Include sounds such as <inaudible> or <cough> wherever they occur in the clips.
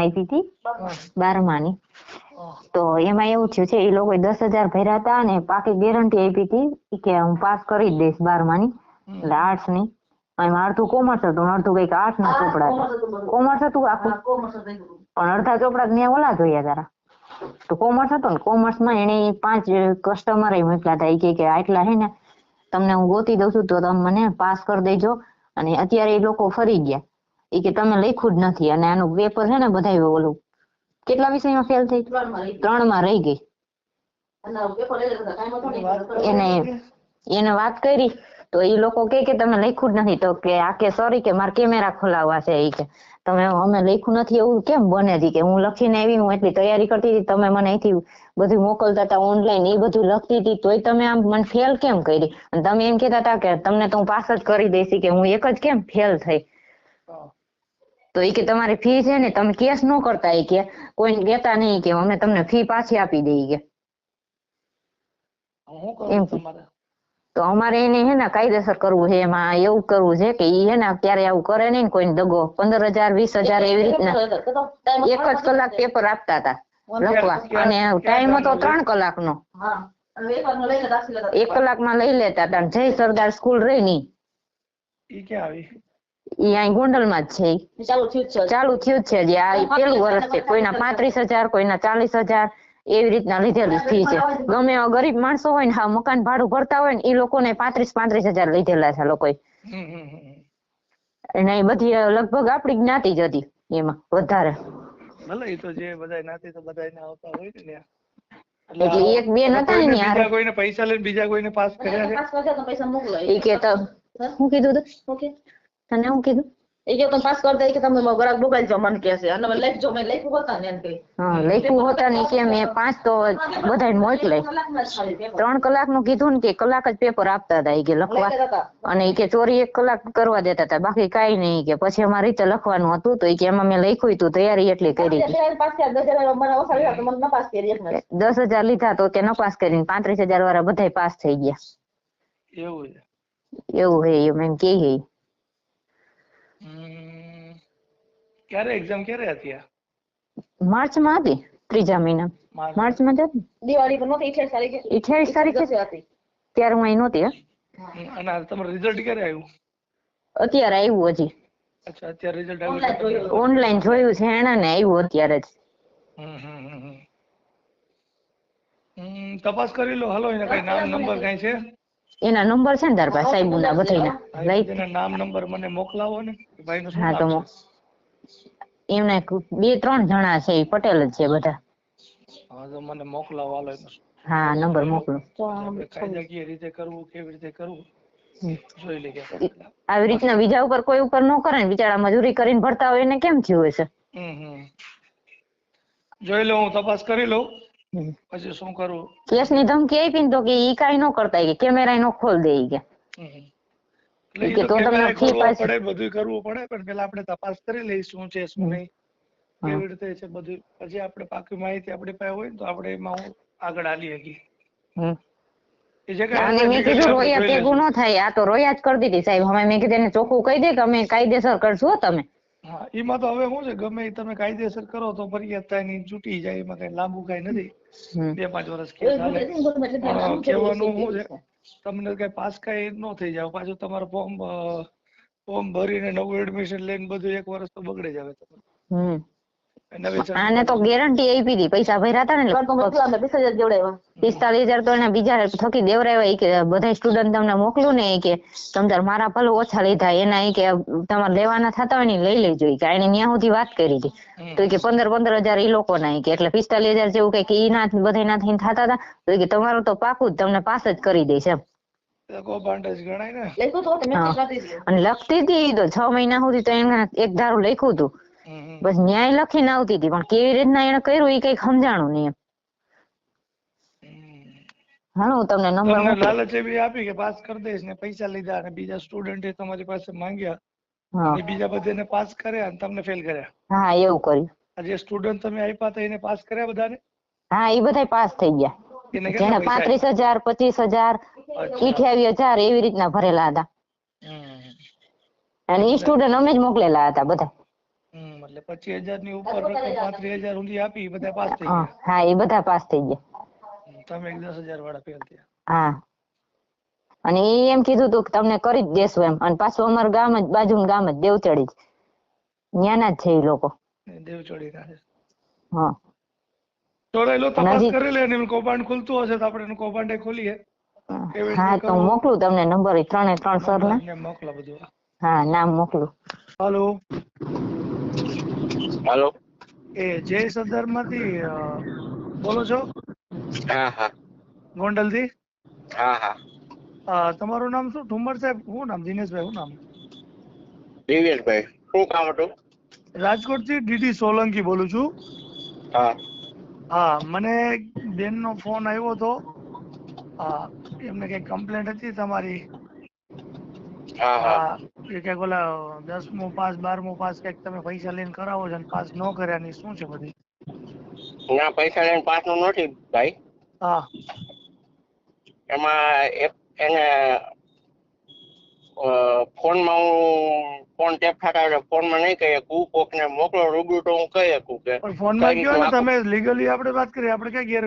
Exam આપી હતી બારમાની. તો એમાં એવું થયું છે એ લોકોએ દસ હજાર ભર્યા હતા અને પાકી ગેરંટી આપી હતી કે હું પાસ કરી જ દઈશ બારમાની. એટલે આર્ટ્સની એમાં અડધું કોમર્સ હતું અડધું કંઈક આર્ટ્સ ના ચોપડા હતા. કોમર્સ હતું આખું. પણ અડધા ચોપડા ત્યાં ઓલા જોયા તારા. તો કોમર્સ હતો ને કોમર્સમાં એને પાંચ કસ્ટમર મૂક્યા હતા. કે કે આટલા હે ને તમને હું ગોતી દઉં છું તો તમે મને પાસ કરી દેજો. અને અત્યારે એ લોકો ફરી ગયા. ઈ કે તમે લખ્યું જ નથી અને આનું પેપર છે ને બધા ઓલું કેટલા વિષયમાં ફેલ થઈ ત્રણમાં રહી ગઈ. એને એને વાત કરી તો એ લોકો કે કે તમે લખ્યું જ નથી તો કે આ કે સોરી કે મારે કેમેરા ખોલાવવા છે એ કે તમે અમે લખ્યું નથી એવું કેમ બને છે કે હું લખીને આવી હું એટલી તૈયારી કરતી હતી તમે મને અહીંથી બધું મોકલતા હતા ઓનલાઈન એ બધું લખતી હતી તોય તમે આમ મને ફેલ કેમ કરી? અને તમે એમ કહેતા હતા કે તમને તો હું પાસ જ કરી દઈશ કે હું એક જ કેમ ફેલ થઈ? તો એ કે તમારી ફી છે ને તમે કેસ ન કરતા એ કે કોઈને કહેતા નહીં કે અમે તમને ફી પાછી આપી દઈએ કે. હું એમ. કરું તમારે? તો અમારે એને હે ને કાયદેસર કરવું છે એમાં એવું કરવું છે કે ઈ હે ને ક્યારે આવું કરે નહીં ને કોઈને દગો. પંદર હજાર વીસ હજાર એવી રીતના. એક જ કલાક પેપર આપતા હતા લખવા. અને ટાઈમ હતો ત્રણ કલાકનો. એક કલાકમાં લઈ લેતા હતા જય સરદાર સ્કૂલ રહી ની ઈ આવી? ઈ અહીં ગોંડલમાં જ છે. ચાલુ થયું જ છે ચાલુ થયું જ છે જે આ પેલું વર્ષ છે. કોઈના પાંત્રીસ હજાર કોઈના ચાલીસ હજાર એવી રીતના લીધેલી ફી છે. ગમે એવા ગરીબ માણસો હોય ને હા મકાન ભાડું ભરતા હોય ને એ લોકોને પાંત્રીસ પાંત્રીસ હજાર લીધેલા છે લોકોએ. અને એ બધી લગભગ આપણી જ્ઞાતિ જ હતી એમાં વધારે. ભલે એ તો જે બધા જ્ઞાતિ તો બધા એને આવતા હોય ને ત્યાં. એટલે એક બેન હતા ને બીજા કોઈને પૈસા લઈને બીજા કોઈને પાસ કર્યા છે. પાસ કર્યા તો પૈસા મોકલો. એ કે તો શું કીધું તું? ઓકે. તને હું કીધું? એ કે તમે પાસ કરી દે કે તમે મારો ગ્રાહક મોબાઈલ મને કહે છે. અને મેં જો મેં લખ્યું હતા ને એમ કે. હા લખ્યું હોતા ને કે મેં પાંચ તો બધાને મોકલાય ત્રણ કલાકનું કીધું ને કે કલાક જ પેપર આપતા હતા એ કે લખવા. અને એ કે ચોરી એક કલાક કરવા દેતા હતા બાકી કાઈ નહીં કે પછી અમારી રીતે લખવાનું હતું તો એ કે એમાં મેં લખ્યું હતું તૈયારી એટલી કરી દસ હજાર લીધા તો કે નપાસ કરીને પાંત્રીસ હજાર વાળા બધા પાસ થઈ ગયા. એવું છે. એવું હે એમ એમ કે. ક્યારે એક્ઝામ ક્યારે હતી આ? માર્ચમાં હતી ત્રીજા મહિના. માર્ચમાં હતી. દિવાળી પર નહોતી અઠ્યાવીસ તારીખે? અઠ્યાવીસ તારીખે હતી. ત્યારે હું અહીં નહોતી અને તમારું રિઝલ્ટ ક્યારે આવ્યું? અત્યારે આવ્યું હજી. અચ્છા અત્યારે રિઝલ્ટ આવ્યું ઓનલાઈન જોયું છે એણે ને આવ્યું અત્યારે જ. હમ હમ હમ હમ. હમ તપાસ કરી લો. હાલો એને કઈ નામ નંબર કઈ છે? એના નંબર છે ને તાર પાસે સાહેબના બધાયના લઈ. એના નામ નંબર મને મોકલાવો ને ભાઈ નું શું હા તો એમને બે ત્રણ જણા છે એ પટેલ જ છે બધા. હા તો મને મોકલાવો હાલો હા નંબર મોકલો. કાયદાકીય રીતે કરવું કેવી રીતે કરવું જોઈ આવી રીતના બીજા ઉપર કોઈ ઉપર ન કરે ને બિચારા મજૂરી કરીને ભરતા હોય એને કેમ થયું હશે? જોઈ લઉં હું તપાસ કરી લઉં. પછી શું કરવું કેસની ધમકી આપી ને તો કે ઈ કઈ નો કરતા કે કેમેરા નો ખોલ દે કે. એટલે તો તમને ફી પાછી- પડે બધું કરવું પડે પણ પેલા આપણે તપાસ કરી લઈ શું છે શું નહીં. કેવી રીતે છે બધું પછી આપણે પાકી માહિતી આપણી પાસે હોય તો આપણે એમાં આગળ આલી શકીએ. અને મેં કીધું રોયા ભેગું ન થાય આ તો રોયા જ કરી દીધી સાહેબ. હવે મેં કીધું એને ચોખ્ખું કહી દે કે અમે કાયદેસર કરશું તમે. હા એમાં તો હવે શું છે ગમે એ તમે કાયદેસર કરો તો ફરિયાદ થાયની છૂટી જાય એમાં કઈ લાંબુ કઈ નથી. બે પાંચ વર્ષ કહેવાનું શું છે તમને કઈ પાસ કઈ ન થઈ જાવ પાછું તમારું ફોર્મ ફોર્મ ભરીને નવું એડમિશન લઈને બધું એક વર્ષ તો બગડે જાવે તમારું હમ. નવેસર આને તો ગેરંટી આપી હતી. પૈસા ભર્યા હતા ને પિસ્તાલીસ હજાર તો એને બીજા થકી દેવરાવ્યા ઈ કે બધા સ્ટુડન્ટ તમને મોકલું ને કે તમ મારા ભલે ઓછા લીધા. એના કે તમારે લેવાના થતા હોય ને લઈ લેજો. કે એને ત્યાં સુધી વાત કરી હતી. તો કે પંદર પંદર હજાર એ લોકો ના કે. એટલે પિસ્તાલીસ હજાર જેવું કે ઈ ના બધા ના થઈને થતા હતા. તો કે તમારું તો પાકું જ તમને પાસ જ કરી દઈશ એમ. એ કૌભાંડ જ ગણાય ને. લખ્યું તો તમે હા. લખી દીધું. અને લખતી હતી તો છ મહિના સુધી તો એને એક ધારું લખ્યું હતું. બસ ન્યાય લખીને આવતી હતી પણ કેવી રીતના એને કર્યું એ કંઈક સમજાણું નહીં હું તમને નંબર લાલચ એવી આપી કે પાસ કરી દઈશ ને પૈસા લીધા અને બીજા સ્ટુડન્ટે તમારી પાસે માંગ્યા હા. બીજા બધાને પાસ કર્યા અને તમને ફેલ કર્યા. હા એવું કર્યું. જે સ્ટુડન્ટ તમે આપ્યા હતા એને પાસ કર્યા બધાને? હા એ બધા પાસ થઈ ગયા. જેને પાંત્રીસ હજાર પચીસ હજાર અઠ્યાવીસ હજાર એવી રીતના ભરેલા હતા. અને એ સ્ટુડન્ટ અમે જ મોકલેલા હતા બધા. એટલે પચીસ હજારની ઉપર રકમ પાંત્રીસ હજાર સુધી આપી બધા પાસ થઈ ગયા. હા એ બધા પાસ થઈ ગયા. તમે એક દસ હજાર વાળા ફેલ થયા. હા. અને એ એમ કીધું તું કે તમને કરી જ દેશું એમ. અને પાછું અમારું ગામ જ બાજુનું ગામ જ દેવચડી જ. ન્યાના જ છે એ લોકો. દેવચડી ના છે. હા. ચોરાયેલો તપાસ નજીક. કરી લે અને એનું કૌભાંડ ખુલતું હશે તો આપણે એનું કૌભાંડ ખોલીએ. હા. તો મોકલું તમને નંબર એ ત્રણે ત્રણ સર ના ને મોકલા બધું. હા નામ મોકલું. હાલો. હાલો. એ જય સરદારમાંથી બોલો છો? હા હા. ગોંડલથી હા. હા તમારું નામ શું? ઠુમર સાહેબ શું નામ? દિનેશભાઈ શું નામ? દિવ્યેશભાઈ શું કામ હતું? રાજકોટથી ડીડી સોલંકી બોલું છું. હા. હા મને બેન નો ફોન આવ્યો હતો. હા એમને કઈ કમ્પ્લેન્ટ હતી તમારી? એ ઓલા દસમું પાસ બારમું પાસ કંઈક તમે પૈસા લઈને કરાવો છો ને પાસ ન કર્યા ની શું છે બધી? ના પૈસા લઈને પાસનું નથી ભાઈ. હા. એમાં એક એને ફોનમાં હું ફોન ટેપ થતા એટલે ફોનમાં નહીં કહી શકું કોકને મોકલો રૂબરૂ તો હું કહી શકું કે ફોનમાં કઈ કયો ને તમે લીગલી આપણે વાત કરીએ આપણે ક્યાં ગેર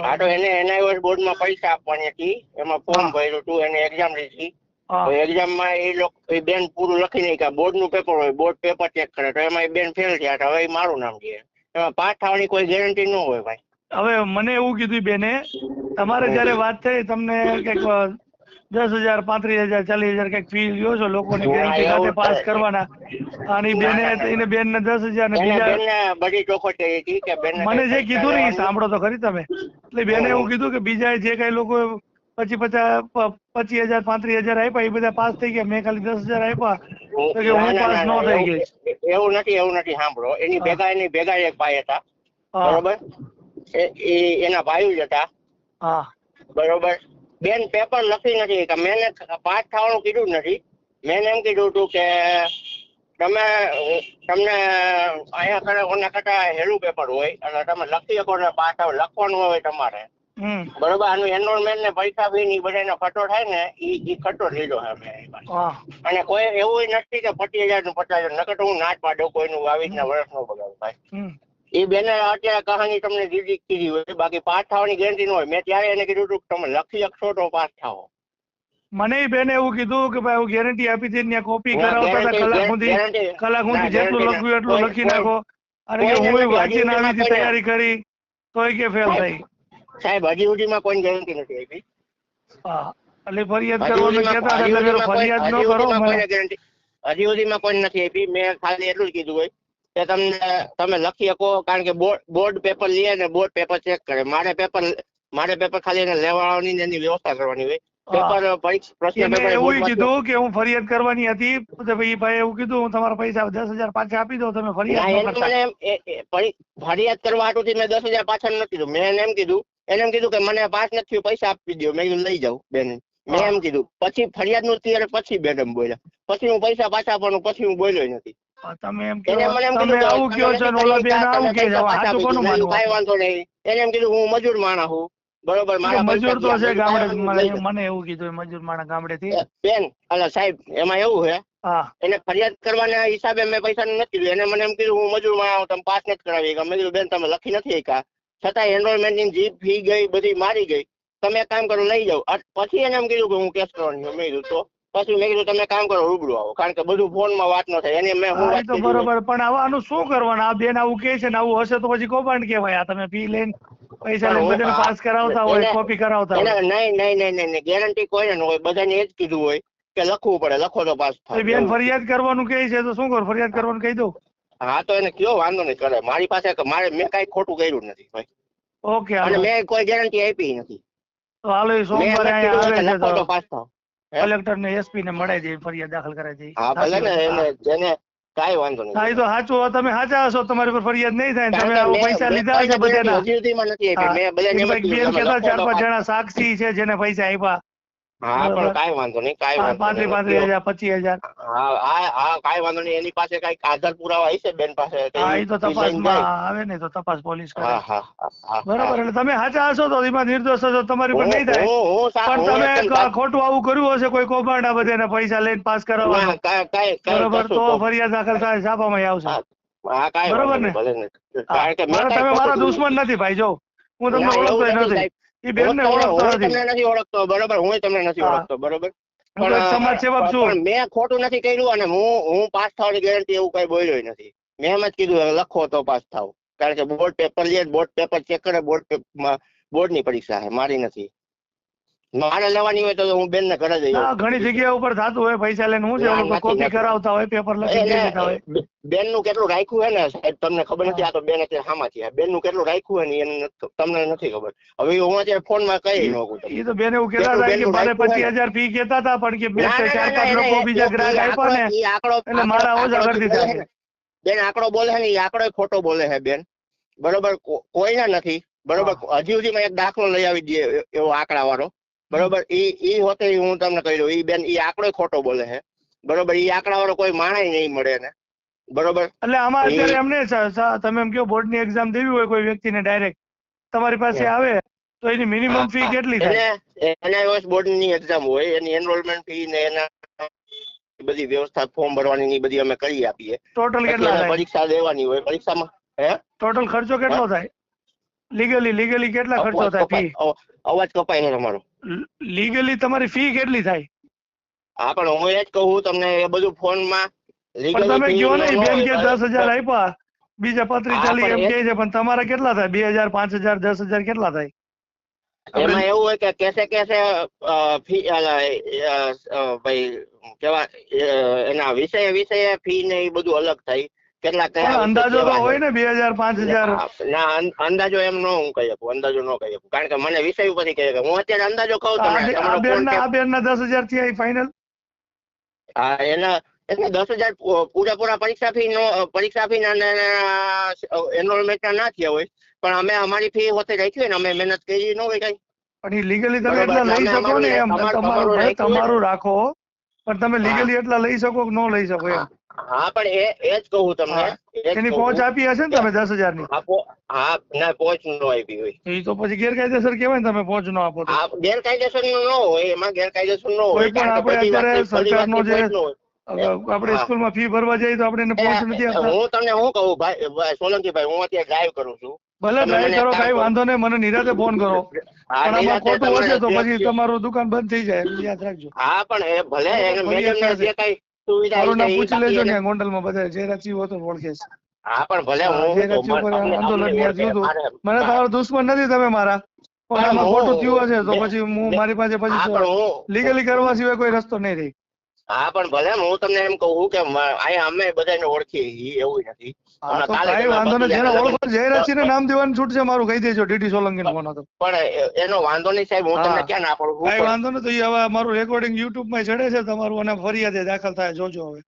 હા તો એને એનઆઈઓએસ બોર્ડમાં પૈસા આપવાની હતી એમાં ફોર્મ ભર્યું હતું એને એક્ઝામ લીધી. તો એ લોકો એ બેન પૂરું લખી નહીં કે બોર્ડનું પેપર હોય બોર્ડ પેપર ચેક કરે. તો એમાં એ બેન ફેલ થયા. હવે મારું નામ છે. એમાં પાસ થવાની કોઈ ગેરંટી ન હોય ભાઈ. હવે મને એવું કીધું બેને તમારે જયારે વાત થઈ તમને કંઈક દસ હજાર પાંત્રીસ હજાર ચાલીસ હજાર કંઈક ફી લ્યો છો લોકોની ના, ગેરંટી સાથે પાસ કરવાના. અને બેને ના, ના. એને બેન ને દસ હજાર ને બીજા બધી ચોખવટ મને જે કીધું ને સાંભળો તો ખરી તમે. એટલે બેને એવું કીધું કે બીજા જે કઈ લોકો પચી પચાસ પચીસ હજાર પાંત્રીસ હજાર આપ્યા એ બધા પાસ થઈ ગયા. મેં ખાલી દસ હજાર આપ્યા. તો કે હું પાસ ન થઈ ગઈ. એવું નથી એવું નથી સાંભળો. એની ભેગા એની ભેગા એક ભાઈ હતા. બરોબર? એ એના ભાઈ જ હતા. હા. બરોબર? બેન પેપર લખી નથી કે મેં પાસ થવાનું કીધું નથી. મેં એમ કીધું હતું કે તમે તમને અહીંયા કરે ઓના કરતા હેલું પેપર હોય અને તમે લખી શકો ને પાસ લખવાનું હોય તમારે. બરોબર આનું એનરોલમેન્ટ ને પૈસા ફી ની બધાને ખટો થાય ને ઈ ઈ ખટો લીધો છે અને કોઈ એવું નથી કે પચીસ હજારનું પચાસ હજાર નકર હું નાચ પાડું કોઈનું બાવીસ ના વર્ષ નો પગાર ભાઈ. એ બેને અત્યારે કહાની તમને દીધી કીધી હોય બાકી પાસ થવાની ગેરંટી ન હોય. મેં ત્યારે એને કીધું હતું કે તમે લખી શકશો તો પાસ થાઓ. મને બેને એવું કીધું કે ભાઈ હું ગેરંટી આપી હતી ત્યાં કોપી કરાવતા હતા કલાક સુધી કલાક સુધી જેટલું લખ્યું એટલું લખી નાખો. અને હું વાંચીને આવી તૈયારી કરી તોય કે ફેલ થઈ સાહેબ હજી સુધીમાં કોઈ ગેરંટી નથી આપી. એટલે ફરિયાદ કરવાનું કહેતા હતા એટલે ફરિયાદ ન કરો હજી સુધીમાં કોઈ નથી આપી. મેં ખાલી એટલું જ કીધું હોય કે તમને તમે લખી શકો કારણ કે બોર્ડ બોર્ડ પેપર લે ને બોર્ડ પેપર ચેક કરે. મારે પેપર મારે પેપર ખાલી એને લેવાની ને એની વ્યવસ્થા કરવાની હોય. પેપર પ્રશ્ન પેપર એવું કીધું કે હું ફરિયાદ કરવાની હતી. તો ભાઈ ભાઈ એવું કીધું હું તમારા પૈસા દસ હજાર પાછા આપી દઉં તમે ફરિયાદ ફરિયાદ કરવા હાટુથી મેં દસ હજાર પાછળ નથી કીધું. મેં એને એમ કીધું એને એમ કીધું કે મને પાંચ નથી પૈસા આપી દો મેં કીધું લઈ જાઉં બેન. મેં એમ કીધું પછી ફરિયાદનું ત્યારે પછી મેડમ બોલ્યા. પછી હું પૈસા પાછા આપવાનું પછી હું બોલ્યો નથી. તમે એમ મને એમ કીધું આવું કયો છો ઓલા બેન આવું કે છે પૈસા હવે પાછા સાચું આપી કોનું માનવું? મેં વાંધો નહીં. એને એમ કીધું હું મજૂર માણસ બરોબર મારા મજૂર તો છે ગામડે મને એવું કીધું મજૂર માણા ગામડે થી બેન અલા સાહેબ એમાં એવું છે એને ફરિયાદ કરવાના હિસાબે મેં પૈસા નથી એને મને એમ કીધું હું મજૂરમાં તમે પાસ નથી કરાવી. મેં કીધું બેન તમે લખી નથી શકા છતાં એનરોલમેન્ટની ફી ગઈ બધી મારી ગઈ. તમે કામ કરો લઈ જાઓ. પછી એને એમ કીધું કે હું કેસ કરવાની છું. મેં કીધું તો? પછી મેં કીધું તમે કામ કરો રૂબરૂ આવો. કારણ કે બધું ફોનમાં વાત ન થાય. એને મેં હું તો બરોબર. પણ હવે આનું શું કરવાનું? આ બેન આવું કે છે ને આવું હશે તો પછી કૌભાંડ કહેવાય. આ તમે ફી લઈને પૈસા બધાને પાસ કરાવતા હોય કોપી કરાવતા હોય. નહીં નહીં નહીં નહીં નહીં. ગેરંટી કોઈને ન હોય. બધાને એ જ કીધું હોય કે લખવું પડે. લખો તો પાસ થાય. બેન ફરિયાદ કરવાનું કહે છે તો શું કરો? ફરિયાદ કરવાનું કહી દઉં? હા તો એને કયો વાંધો નહીં કરે. મારી પાસે મારે મેં કઈ ખોટું કર્યું નથી ભાઈ. ઓકે અને મેં કોઈ ગેરંટી આપી નથી. તો હાલો એ સોમવારે આવે છે તો પાસ થાવ કલેક્ટર ને એસપી ને મળાઈ દે ફરિયાદ દાખલ કરાવી દે હા ભલે ને એને જેને કાઈ વાંધો નહીં. કાઈ તો સાચું તમે સાચા હશો તમારી પર ફરિયાદ નહીં થાય તમે આવો પૈસા લીધા છે બધાના. હજી નથી આપી. મેં એમ લખો ચાર પાંચ જણા સાક્ષી છે જેને પૈસા આપ્યા. હા પણ કાઈ વાંધો નહીં કાંઈ વાંધો હજાર પચીસ હજાર. હા હા હા કાંઈ વાંધો નહીં એની પાસે કાંઈક આધાર પુરાવા હશે બેન પાસે? હા એ તો તપાસમાં આવે ને તો તપાસ પોલીસ કરે. હા હા હા, હા. બરાબર એટલે તમે સાચા હશો તો એમાં નિર્દોષ હશો તમારી પર નહીં થાય. પણ તમે ખોટું આવું કર્યું હશે કોઈ કૌભાંડા બધા બધાને પૈસા લઈને પાસ કરવા બરાબર તો ફરિયાદ દાખલ થાય છાપામાં આવશે. હા, હા કાંઈ બરોબર ને? કારણ કે તમે મારા દુશ્મન નથી ભાઈ જો. હું તમને ઓળખતો નથી. એ બેન ને ઓળખતો નથી. ઓળખતો બરોબર? હું તમને નથી ઓળખતો બરોબર? સમાજ સેવક છું. મેં ખોટું નથી કર્યું અને હું હું પાસ થવાની ગેરંટી એવું કઈ બોલ્યો નથી. મેં એમ જ કીધું લખો તો પાસ થાવ. કારણ કે બોર્ડ પેપર લે બોર્ડ પેપર ચેક કરે બોર્ડ બોર્ડની પરીક્ષા છે મારી નથી. મારે લેવાની હોય તો હું બેન ને ઘરે જઈ ઘણી જગ્યા ઉપર થતું હોય પૈસા લઈને હું છે કોપી કરાવતા હોય પેપર લખી દેતા હોય. બેનનું કેટલું રાખ્યું હે ને સાહેબ તમને ખબર નથી આ તો બેન અત્યારે હામાં છે બેનનું કેટલું રાખ્યું હે ને એને તમને નથી ખબર. હવે હું અત્યારે ફોનમાં કહી ન શકું એ તો બેન એવું કેતા હતા કે મારે પચીસ હજાર ફી કહેતા હતા પણ કે બે ચાર પાંચ લોકો બીજા ગ્રાહક આપ્યા ને. એટલે મારા ઓછા કરી દીધા. બેન આંકડો બોલે છે ને એ આંકડો ખોટો બોલે છે બેન. બરોબર કોઈ કોઈના નથી. બરોબર હજી સુધી એક દાખલો લઈ આવી દઈએ એવો આંકડા વાળો બરોબર? ઈ એ હોતે હું તમને કહી દઉં ઈ બેન એ આંકડો ખોટો બોલે છે બરોબર? ઈ આંકડા વાળો કોઈ માણસ નહીં મળે ને બરોબર? એટલે આમાં એ- અત્યારે એમને તમે એમ કહો બોર્ડની એક્ઝામ દેવી હોય કોઈ વ્યક્તિને ડાયરેક્ટ તમારી પાસે આવે તો એની મિનિમમ ફી કેટલી થાય? એને એને બોર્ડની એક્ઝામ હોય એની એનરોલમેન્ટ ફી ને એના બધી વ્યવસ્થા ફોર્મ ભરવાની ની બધી અમે કરી આપીએ. ટોટલ કેટલા પરીક્ષા દેવાની હોય. પરીક્ષામાં હે? ટોટલ ખર્ચો કેટલો થાય? લીગલી લીગલી કેટલા ખર્ચો થાય ફી અવાજ કપાય છે તમારો. લીગલી તમારી ફી કેટલી થાય? હા પણ હું એ જ કહું તમને એ બધું ફોનમાં પણ તમે કયો ને બેન કે દસ હજાર આપ્યા. બીજા પત્રી ચાલી એમ કહે છે પણ તમારા કેટલા થાય? બે હજાર પાંચ હજાર દસ હજાર કેટલા થાય? એમાં એવું હોય કે કેસે કેસે ફી ભાઈ કેવા એના વિષય વિષય ફી ને એ બધું અલગ થાય. કેટલા કયા અંદાજો તો હોય ને બે હજાર પાંચ હજાર. ના અંદાજો એમ નો હું કહી શકું અંદાજો નો કહી શકું. કારણ કે મને વિષય ઉપરથી કહી શકું. હું અત્યારે અંદાજો કહું તમને આ બેન ના દસ હજારથી ફાઇનલ હા એના એટલે દસ હજાર પૂરેપૂરા પરીક્ષા ફી નો પરીક્ષા ફી ના એનરોલમેન્ટ ના થયા હોય. પણ અમે અમારી ફી હોતે રાખી હોય ને અમે મહેનત કરી ન હોય કઈ. પણ એ લીગલી તમે એટલા લઈ શકો ને એમ. તમારું તમારું રાખો પણ તમે. લીગલી એટલા લઈ શકો કે ન લઈ શકો એમ. હા પણ એ એ જ કહું તમને. હા. એની પહોંચ આપી હશે ને તમે દસ હજારની હા ના પહોંચ નો આપી હોય. એ તો પછી ગેરકાયદેસર કેવાય ને તમે પહોંચ ન આપો તો. ગેરકાયદેસર નો ન હોય એમાં ગેરકાયદેસર નો હોય. પણ આપણે અત્યારે સરકારનો જે- આપણે હા. સ્કૂલમાં ફી ભરવા જઈએ તો આપણે એને પહોંચ નથી આપતા. હું તમને શું કહું ભાઈ ભાઈ સોલંકીભાઈ હું અત્યારે ડ્રાઈવ કરું છું. ભલે ટ્રાય કરો કઈ વાંધો નહીં મને નિરાતે ફોન કરો. <laughs> પણ આમાં ખોટું હશે તો પછી તમારું દુકાન બંધ થઈ જાય યાદ રાખજો. હા પણ એ ભલે ફરિયાદ જે કઈ સુવિધા પૂછી લેજો ને ને ગોંડલમાં બધા જે રચ્યું હોય તો ઓળખે છે હા પણ ભલે હું આંદોલન હતું. મને તમારો દુશ્મન નથી તમે મારા. પણ આમાં ખોટું થયું હશે તો પછી હું મારી પાસે પછી લીગલી કરવા સિવાય કોઈ રસ્તો નહીં રહી. હા પણ ભલે હું તમને એમ કહું કે અહીંયા અમે બધાને ઓળખીએ એવું નથી. વાંધો જેને ઓળખો જય રાચીને નામ દેવાનું છૂટ છે મારું કહી દેજો ડીટી સોલંકી ફોન હતો. પણ એનો વાંધો નહીં સાહેબ હું તમને ક્યાં ના પડું કાંઈ વાંધો નહીં હવે મારું રેકોર્ડિંગ યુટ્યુબમાં ચડે છે તમારું અને ફરિયાદે દાખલ થાય જોજો હવે.